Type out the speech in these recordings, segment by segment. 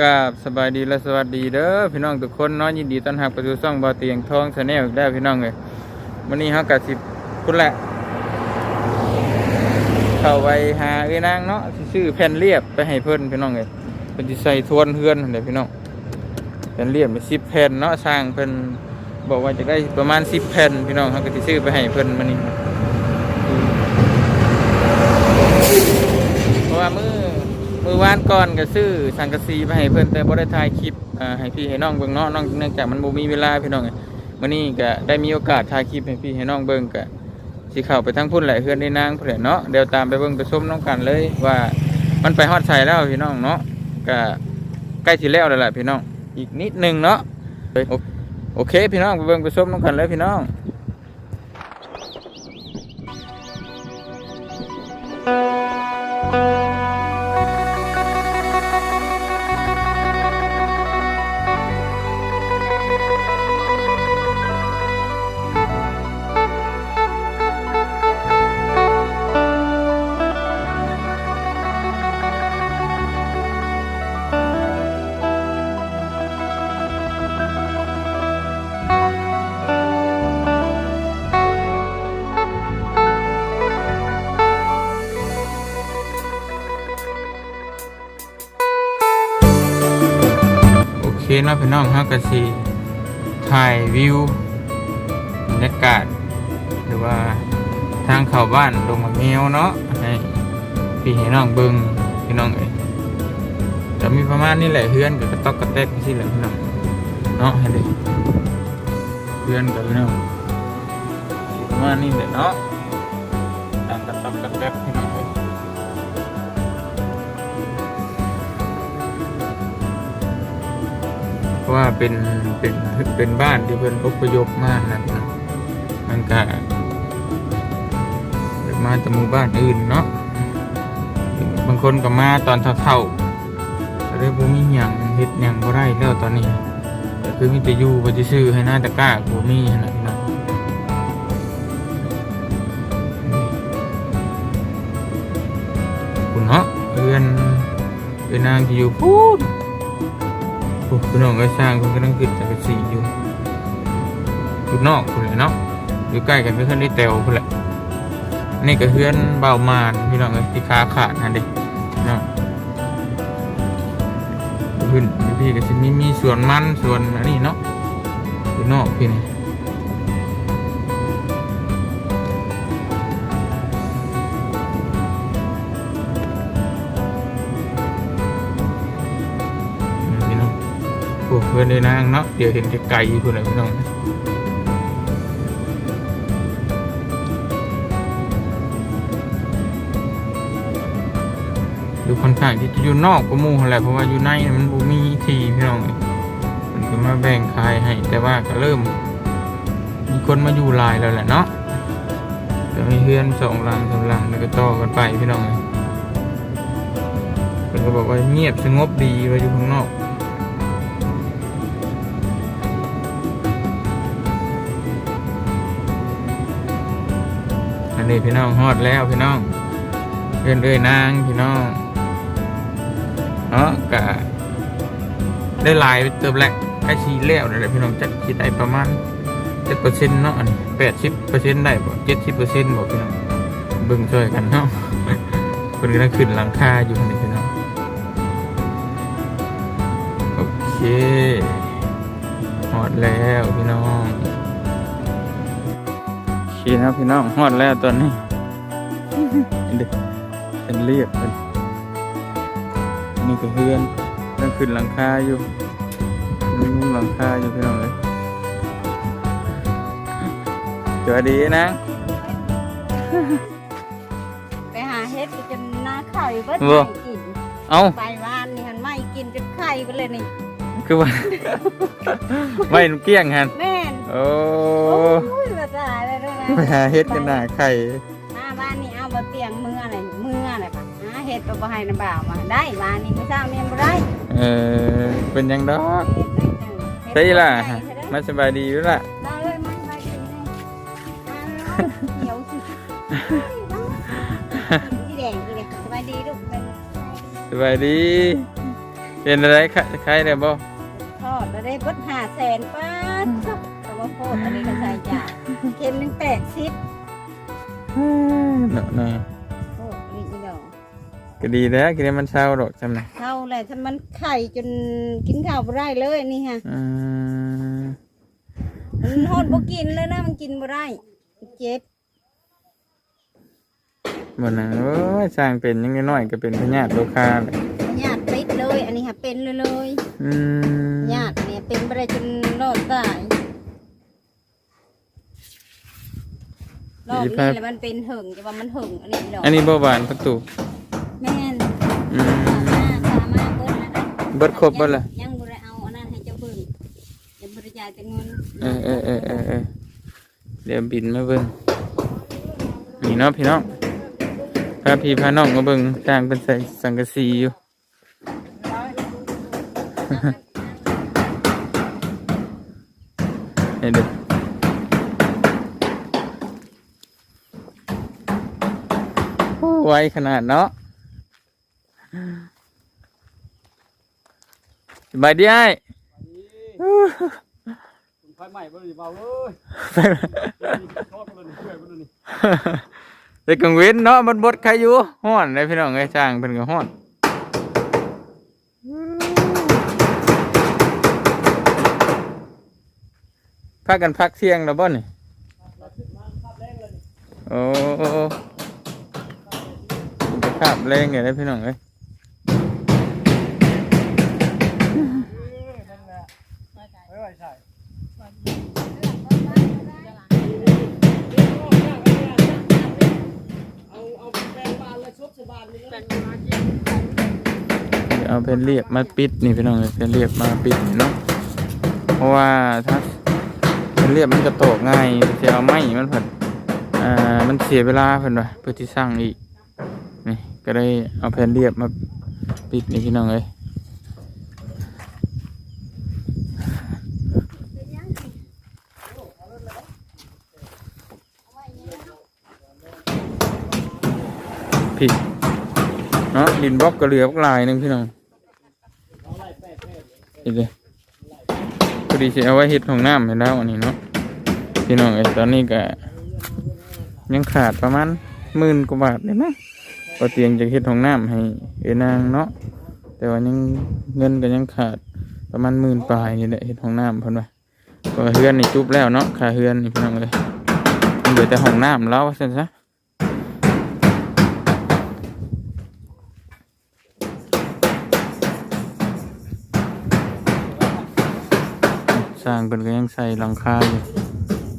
กาบสบายดีและสวัสดีเด้อพี่น้องทุกคนเนาะยินดีต้อนรับเข้าสู่ช่องบ่อเตียงทองชาแนลอีกแล้วพี่น้องเลยวันนี้เฮากะสิพุ่นแหละ เข้าไปหาเอ้นางเนาะสิซื้อแผ่นเรียบไปให้เพิ่นพี่น้องเลยเพิ่นสิใส่ทวนเฮือนนั่นแหละพี่น้องแผ่นเรียบมี10แผ่นเนาะสร้างเพิ่นบอกว่าจะได้ประมาณ10แผ่นพี่น้องเฮาก็สิซื้อไปให้เพิ่นมื้อนี้ เพราะว่ามือมื อวานก่อนก็ซื้อสังกะสีไปให้เพิ่อนแต่บ่ได้ถ่ายคลิปอ่าให้พี่ให้น้องเบิ่งเนาะน้องเนื่องจากมันบ่มีเวลาพี่น้องมื้อนี้ก็ได้มีโอกาสถ่ายคลิปให้พี่ให้น้องเบิ่งก็สิเข้าไปทั้งพุ่นแหละเฮือนในนางเพุ่นเนาะเดี๋ยวตามไปเบิ่งไปชมน้องกันเลยว่ามันไปฮอดไสแล้วพี่น้องเนาะก็ใกล้สิแล้วแล้วล่ะพี่น้องอีกนิดนึงเนาะโอโอเค พี่น้องไปเบิ่งไปชมน้องกันเลยพี่น้อง โอเคเนาพี่น้องฮะก็สิถ่ายวิวบรรยากาศ หรือว่าทางเข้าบ้านลงมาเมียวเนาะให้พี่ให้น้องเบิ่งพี่น้องเอ้ยจะมีประมาณนี้แหละเฮือนกับกระตอกกระแตกที่แหละพี่น้องเนาะให้ดิเฮือนกับพี่น้องประมาณนี้แหละเนาะ ราะว่าเป็นเป็นเป็นบ้านที่เพิ่นอพยพมากนะพี่น้องมันก็มาจากหมู่บ้านอื่นเนาะบางคนก็มาตอนเท่าๆก็เลยบ่มีหยังเฮ็ดหยังบ่ได้แล้วตอนนี้ก็คือมีแต่อยู่บ่สิซื้อให้หน้าตะกร้าก็บ่มีหั่นน่ะพี่น้องคุณเนาะเรือนเป็นนางที่อยู่พูด โอ้คุณน้องก็สร้างคนก็ต้องขึ้นจากสีอยู่ขุดนอกคนเลยเนาะอยู่ใกล้กันก็ขึ้นได้เตวคนแหละนี่ก็เฮือนเบามานพี่น้องเอ้ยที่ขาขาดนั่นเด็เนาะขึ้นพี่ก็จะมีมีสวนมันสวนอันนี้เนาะขุดนอกพี่นี่ พื่อนได้นางเนาะเดี๋ยวเห็นไกลๆคุณเลยพี่น้องดูค่อนข้างที่จะอยู่นอกก็มู่หั่นแหละเพราะว่าอยู่ในมันบ่มีทีพี่น้องมันก็มาแบ่งขายให้ แต่ว่าก็เริ่ม มีคนมาอยู่ลายแล้วแหละเนาะจะมีเพื่อนสองลังสามลังแล้วก็ต่อกันไปพี่น้องเพิ่นก็บอกว่าเงียบสงบดีว่าอยู่ข้างนอก นนี้พี่น้องฮอดแล้วพี่น้องเพื่อนเอ้ยนางพี่น้องเนาะกะได้ลายเติมแหละไอชีแล้วนั่นแหละพี่น้องจักคิดได้ประมาณเจ็ดเปอร์เซ็นต์เนาะแปดสิบเปอร์เซ็นต์ได้บ่เจ็ดสิบเปอร์เซ็นต์บ่พี่น้องเบิ่งช่วยกันเนาะคนกำลังขึ้นหลังคาอยู่นี่พี่น้องโอเคฮอดแล้วพี่น้อง นะพี่น้องฮอดแล้วตอนนี้เด็กเป็นเรียบเป็นนี่ก็เฮือนต้องขึ้นหลังคาอยู่มีมุมหลังคาอยู่พี่น้องเลยสวัสดีนะ ไปหาเฮ็ดจนหน้าไข่เบิดบ่ไม่กินเอ้าไปบ้านนี่หันไม่กินจนไข่ไปเลยนี่คือว่าไม่นเกลี้ยงฮันแม่นโอ้ โอ้ยมาตายเลยด้วยนะไปหาเฮ็ดกันหนาไข่หน้าบ้านนี่เอาบ่เตียงมืออะไรมืออะไรปะหาเฮ็ดก็บ่ให้น้ำบ่าวมาได้บ้านนี่ไม่ทราบเนี่ยบ่ได้เออเป็นหยังดอกเฮ็ดได้จังเฮ็ดใช่ล่ะได้เฮ็ดได้มาสบายดีอยู่ล่ะมาเลยมามากินเลยมาเลยเดี๋ยวสิอีแดงอีแดงสบายดีลูกเป็นสบายดีเป็นอะไรคะใครได้บ่ทอดแล้วได้เบิดห้าแสนป้าดซับแต่ว่าโคตรอันนี้ก็ใส่ยา เข็มหนึ่งแปดสิบเนาะนะโอ้นี่อีดอกก็ดีแล้วกินให้มันเช้าดอกจำนะเท่าแหละถ้ามันไข่จนกินข้าวบ่ได้เลยนี่ฮะอืมมันฮอดบ่กินเลยนะมันกินบ่ได้เจ็บ บ่นะโอ้ยสร้างเป็นยังน้อยๆก็เป็นพญาติโลคาเลย รอบนี้แหละมันเป็นหึงแต่ว่ามันหึงอันนี้ดอกอันนี้บ่หวานประตูแม่นอืมสามารถเบิดแล้วนะเบิดครบเบิดละยังบ่ได้เอาอันนั้นให้เจ้าเบิ่งยังบ่ได้จ่ายแต่เงินเออเออเออเออเออเดี๋ยวบินมาเบิ่งนี่เนาะพี่น้องพาพี่พาน้องมาเบิ่งสร้างเป็นใส่สังกะสีอยู่เห็นดิโอ้ ไวขนาดเนาะสบายดีไอ้ไฟใหม่บ่ได้เบาเอ้ยชอบบ่ได้ช่วยบ่ได้นี่แต่กังเว้นเนาะมันบดใครอยู่ห้อนเลยพี่น้องไอ้ยจ้างเป็นก็ห้อนพักกันพักเที่ยงแล้วบ่นี่โอ้ โอ้โอ้จะขับแรงเลยนะพี่น้องเอ้ยไว้ไว้ใส่เอาเอาแปลงบานแล้วชบสบานนี่แปลงมากินเอาเพนเรียบมาปิดนี่พี่น้องเอ้ยเพนเรียบมาปิดเนาะเพราะว่าถ้าเพนเรียบมันจะตกง่ายจะเอาไม้มันผัดอ่ามันเสียเวลาเพิ่นว่ะเพื่อที่สร้างอีก นี่ก็ได้เอาเพนเรียบมาปิดนี่พี่น้องเอ้ยผิดเนาะดินบล็อกก็เหลือพวกลายหนึงพี่น้องอีกเลยพอดีสิเอาไว้เฮ็ดของน้ำให้แล้วอันนี้เนาะพี่น้องไอ้ตอนนี้ก็ยังขาดประมาณหมื่นกว่าบาทเลยมั้ง พอเตียงจะเฮ็ดของน้ำให้เอนางเนาะแต่ว่ายังเงินก็ยังขาดประมาณหมื่นปลายนี่แหละเฮ็ดของน้ำเพิ่นว่าก็เฮือนนี่จุบแล้วเนาะค่าเฮือนนี่พี่น้องเลยมันเหลือแต่ห้องน้ำแล้วซั่นซะสร้างเป็นก็ยังใส่หลังคาอยู่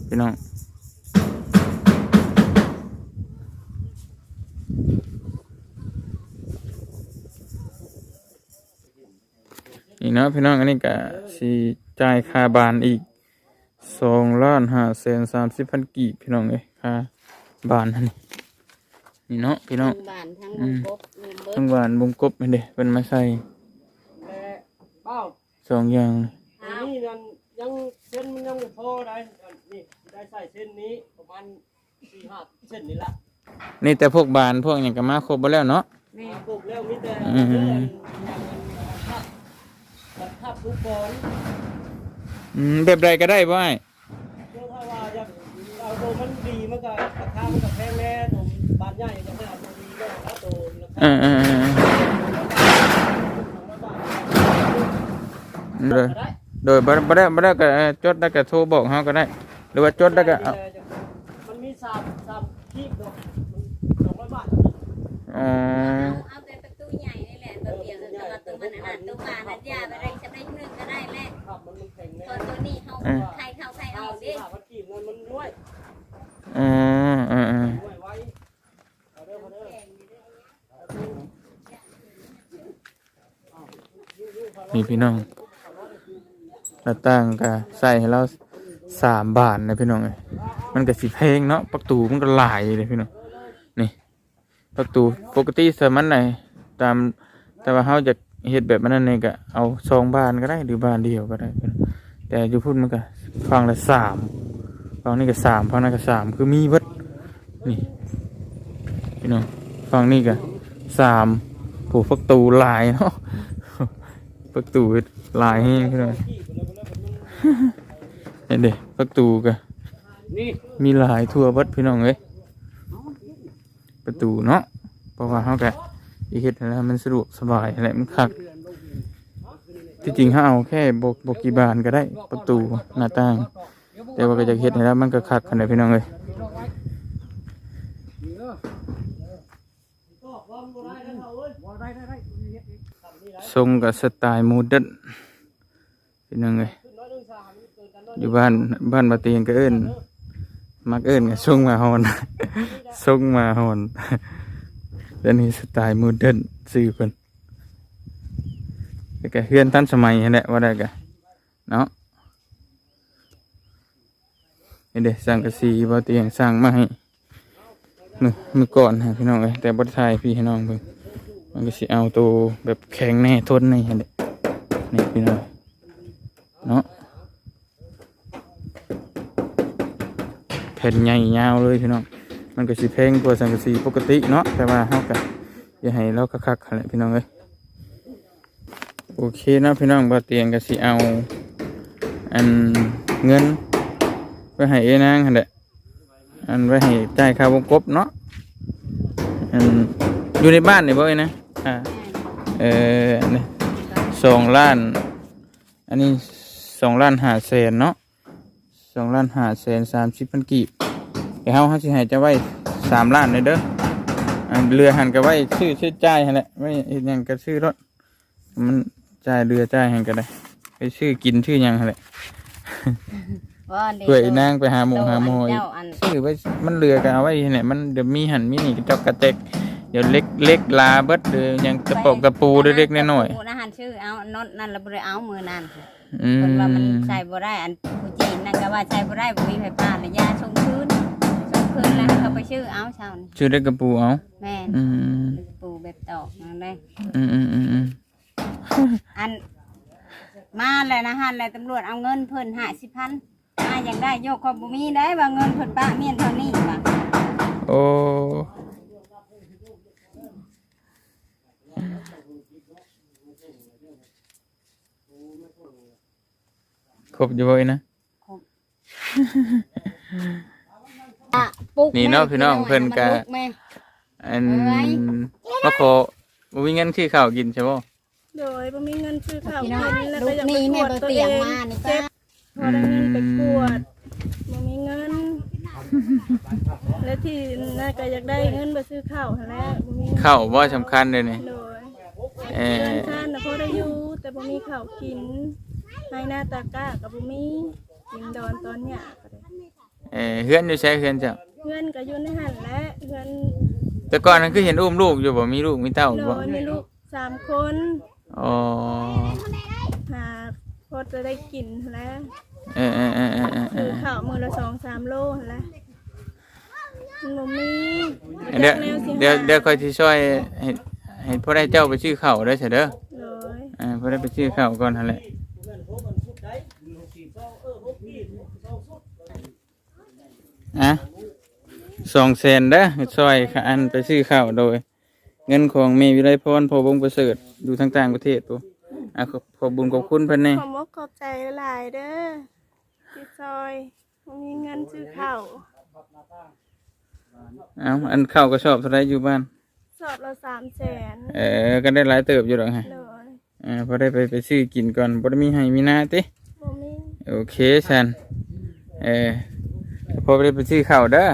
พี่น้อง นี่เนาะพี่น้องอันนี้ก็สีจ่ายค่าบานอีกสองล้านห้าแสนสามสิบพันกีบพี่น้องเอ้ยค่าบานนั่นนี่นี่เนาะพี่น้องทั้งบ้านทั้งอืมกบรวมเบิดทั้งบานวงกบไม่เด้เป็นมาใส่แต่เป้าสองอย่างอันนี้นั่นยังเส้นมันยังบ่พอได้อันนี่ได้ใส่เส้นนี้ประมาณ4-5เส้นนี่ละนี่แต่พวกบานพวกอย่างก็มาครบหมดแล้วเนาะแม่ปลูกแล้วมีแต่อืมเรื่องทับ ทับทุกคนอืมแบบใดก็ได้บ่ไอ้เรื่องถ้าว่าอยากเอาตัวมันดีมันก็ราคามันก็แพงแน่ตัวบานใหญ่ก็ไม่เอาตัวดีก็เอาตัวราคาเออเออเออเออโดยบ่บ่ได้บ่ได้ก็เอ่อจดแล้วก็โทรบอกเฮาก็ได้ หรือว่าจดแล้วก็เอามันมีสามสามคีบดอกสองร้อยบาท อ๋อ เอาเอาแต่ประตูใหญ่นี่แหละตัวเดียวแต่ว่าตัวมันอันนั้นตัวบานนั้ ตัวตัวนี้เขาใครเข้าใครอห้าอกสิดิบห้าพันกีบนั่นมันน้วยอ๋อเออเออน้วยไว้เอาเด้อเอาเด้อนี่พี่น้องหน้าต่างก็ใส่ให้เราสามบาทนะพี่น้องเอ้ยมันก็สิแพงเนาะประตูมันก็หลายเลยพี่น้องนี่ประตูปกติสมันไหนตามแต่ว่าเฮาจะเฮ็ดแบบนั้นนี่ก็เอาสองบานก็ได้หรือบานเดียวก็ได้พี่น้อง แต่อยู่พุ่นมันก็ฟังละสามฟังนี่ก็สามฟังนั้นก็สามคือมีเบิดนี่พี่น้องฟังนี่ก็สามผูกประตูหลายเนาะประตูเฮ็ดลายให้พี่น้องเห็นเด้ประตูก็นี่มีหลายทั่วเบัดพี่น้องเอ้ยประตูเนาะเพราะว่าเฮาก็อีเฮ็ดให้แล้วมันสะดวกสบายแหละมันคัก ที่จริงเฮาเอาแค่บกบกี่บานก็ได้ประตูหน้าต่าง แต่ว่าก็จะเฮ็ดให้แล้วมันก็คักขนาดพี่น้องเอ้ยก็วอมบ่ได้แล้วเอาเอ้ยทรงกับสไตล์โมเดิร์นพี่น้องเอ้ยอยู่บ้านบ้านบาเตียงก็เอิ้นมักเอิ้นกับทรงมาฮอนทรงมาฮอนแล้วนี่สไตล์โมเดิร์นสื่อเพิ่น แก็เฮือนทันสมัยนั่นแหละว่าได้กะเนาะนี่เด้สร้างกระสีบาเตียงสร้างมาให้มือมือก่อนฮะพี่น้องเอ้ยแต่บ่ได้ถ่ายพี่ให้น้องเพิ่นมันก็สิเอาตัวแบบแข็งแน่ทนนี่หั่นแหละนี่พี่น้องเนาะแผ่นใหญ่ยาวเลยพี่น้องมันก็สิแพงกว่าสังกะสีปกติเนาะแต่ว่าเฮาก็อย่าให้เราคักๆหั่นแหละพี่น้องเอ้ย โอเคนะพี่น้องบ่เตียงก็สิเอา อันเงินไว้ให้เอ้นางหั่นแหละอันไว้ให้จ่ายค่าวงกบเนาะอันอยู่ในบ้านนี่บ่เอ้ยนะอ่าเอออันนี้สองล้าน อันนี้สองล้านห้าแสนเนาะสองล้านห้าแสนสามสิบพันกีบเดี๋ยวเฮาเฮาสิให้จะไว้สามล้านเลยเด้ออันเรือหันก็ไว้ชื่อชื่อจ่ายหั่นแหละไม่เฮ็ดหยังก็ชื่อรถมัน จ่ายเรือจ่ายหันก็ได้ ไปชื่อกินชื่อหยังหั่นแหละว่าเด็กเพื่อไอ้นางไปหาหมูหาหมออีกเจ้าอันชื่อไว้มันเรือก็เอาไว้เนี่ยมันเดี๋ยวมีหันมีนี่กระจอกกระเตกเดี๋ยวเล็กเล็กลาเบิดเดี๋ยวยังตะปอกตะปูเล็กๆน้อยปูนะหันชื่อเอานนนั่นละบ่ได้เอามือนั่นๆอืเพิ่นว่ามันมใส่บ่ได้อันผู้จีนนั่นก็ว่าใส่บ่ได้บ่มีไฟฟ้าระยะชงคืนชงคืนแล้วเขาไปชื่อเอาเช้านี่ชื่อเล็กกระปูเอาแม่นอืมปูแบบตอกนั่นได้ อืมอืมอืมอืม อัน มาแล้วนะฮันแล้วตำรวจเอาเงินเพิ่น50,000มาอย่างได้โยกความบ่มีได้ว่าเงินเพิ่นป้าเมียนเท่านี้ว่าโอ้ครบอยู่บ่อยนะ อะปลุกนี่เนาะพี่น้องเพิ่นก็มัลุแม่ อันเอ้ยมาขอบ่มีเงินคือข้าวกินใช่บ่ โดยบ่มีเงินซื้อข้าวพี่กิน้องนแล้วลูก็กอยากไปนี่กแม่วดบ่ตัวเตีเอยงงมานี่เจ็ป้าบพอได้เงินไปกวดบ่มีเงิน และที่น่าก็อยากได้เงินไปซื้อข้าวหั่นแหล้วบ่มีเงินข้าวบ่สำคัญเลยนี่โดยเออเงินทานน่ะพอได้อยู่แต่บ่มีข้าวกินให้หน้าตากร้าก็บ่มีกินดอนตอนหยาก็ได้เออเฮือนอยู่ใช้เฮือนจ้ะเงินก็อยู่ในหั่นแหละเงิน แต่ก่อนนั้นคือเห็นอุ้มลูกอยู่บ่มีลูกมีเต้าโดบ่ยมีลูกสามคน อ๋อหาพอจะได้กินหั่นแหล้วเออเออเออเออเออเอซื้ออ ข้าวมื้อละ2-3โลหั่นแหละมันบ่มีเดี๋ยวจักแนสิเดี๋ยวหาเดี๋ยวคอยที่ช่วยให้ให้พ่อได้เจ้าไปชื่อข้าวได้เสยเด้อโดยอ่าพ่อได้ไปชื่อข้าวก่อนหั่นแหละอะสองแสนเด้อช่วยขาอันไปชื่อข้าวโดย เงินของเมวิไลพรพอบงประเสริฐ อยู่ทางต่างประเทศตัวอะขอขอบบุญขอบคุณเพิ่นแน่ขอมกขอบใจหลายๆเด้อที่ซอยบ่มีเงินซื้อข้าวเอาอันข้าวก็ชอบเท่าไรอยู่บ้าน สอบละสามแสนเออก็ได้หลายเติบอยู่หรอกฮะเลยอ่าพอได้ไปไปซื้อกินก่อนบ่ได้มีให้มีหน้าติบ่มีโอเคชันเออพอได้ไปซื้อข้าวเด้อ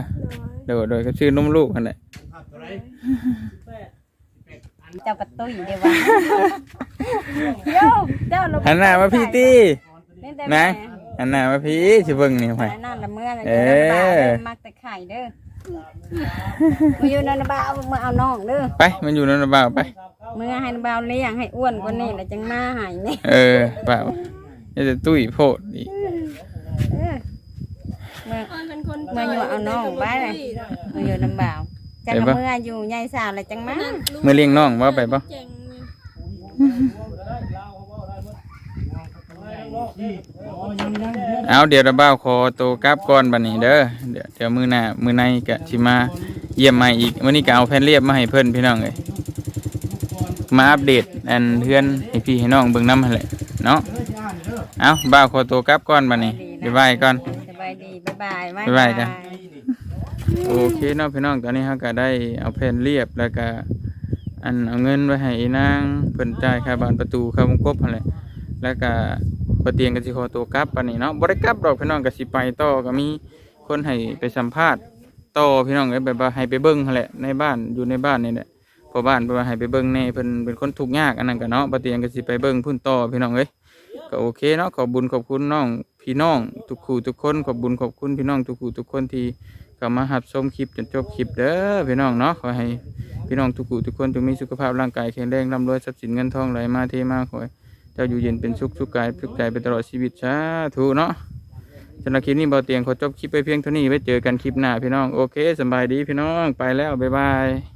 เลยโดยโดยก็ซื้อนมลูกนั่นแหละ เจ้ากระตุ้ยเดี๋ยวว่าโยมเจ้าลงหันหน้ามาพี่ตี้นี่แต่นะแม่หันหน้ามาพี่สิเบิ่งนี่ไปอันนั่นละเมื่อนะเอเจ้าอน้ำปลาเด้อมักแต่ไข่เด้อมาอยู่ในน้ำปลาเอามาเอาน้องเด้อไปมันอยู่นั่นนะบ่าวไปเมื่อให้น้ำปลาเลี้ยงให้อ้วนกว่านี้แล้วจังมาใหายนี่เออบ่าวอย่าจะตุ้ยโพดอีกเออเมื่ออ้อนเป็นคนเมื่ออยู่เอาน้องไปเลยมาอยู่น้ำบ่าว จังก็เมื่ออยู่ยายสาวแล้วจังมาเมื่อเลี้ยงน้องว่าไปบ่เจ๋งนี่เอาเดี๋ยวระบ่าวขอตัวกลับก่อนบัดนี้เด้อเดี๋ยวเดี๋ยวมื้อหน้ามื้อในก็สิมาเยี่ยมใหม่อีกวันนี้ก็เอาแผ่นเรียบมาให้เพิ่นพี่น้องเอ้ยมาอัปเดตอันเพื่อนให้พี่ให้น้องเบิ่งนำหั่นแหละเนาะเอาบ่าวขอตัวกลับก่อนบัดนี้บ๊ายบายก่อนสบายดีบ๊ายบายบ๊ายบายจ้ะ โอเคเนาะพี่น้องตอนนี้เราก็ได้เอาแผ่นเรียบแล้วก็อันเอาเงินไว้ให้นางเพิ่นจ่ายค่าบานประตูค่าวงกบนั่นแล้วก็ปะเตียงกสิขอตัวกลับปานนี้เนาะบ่ได้กลับดอกพี่น้องก็สิไปต่อก็มีคนให้ไปสัมภาษณ์ต่อพี่น้องเอ้ยแบบว่าให้ไปเบิ่งนั่นแหละในบ้านอยู่ในบ้านนี่แหละพอบ้านเพิ่นว่าให้ไปเบิ่งแน่เพิ่นเป็นคนทุกข์ยากอันนั้นก็เนาะปะเตียงก็สิไปเบิ่งพุ่นต่อพี่น้องเอ้ยก็โอเคเนาะขอบบุญขอบคุณน้องพี่น้องทุกคู่ทุกคนขอบบุญขอบคุณพี่น้องทุกคู่ทุกคนที่ ก็มาหับชมคลิปจนจบคลิปเด้อพี่น้องเนาะขอให้พี่น้องทุกคู่ทุกคนจงมีสุขภาพร่างกายแข็งแรงร่ำรวยทรัพย์สินเงินทองไหลมาเทมาขอให้เจ้าอยู่เย็นเป็นสุขสุขกายสุขใจไปตลอดชีวิตสาธุเนาะสำหรับคลิปนี้เบาเตียงขอจบคลิปไปเพียงเท่านี้ไว้เจอกันคลิปหน้าพี่น้องโอเคสบายดีพี่น้องไปแล้วบ๊ายบาย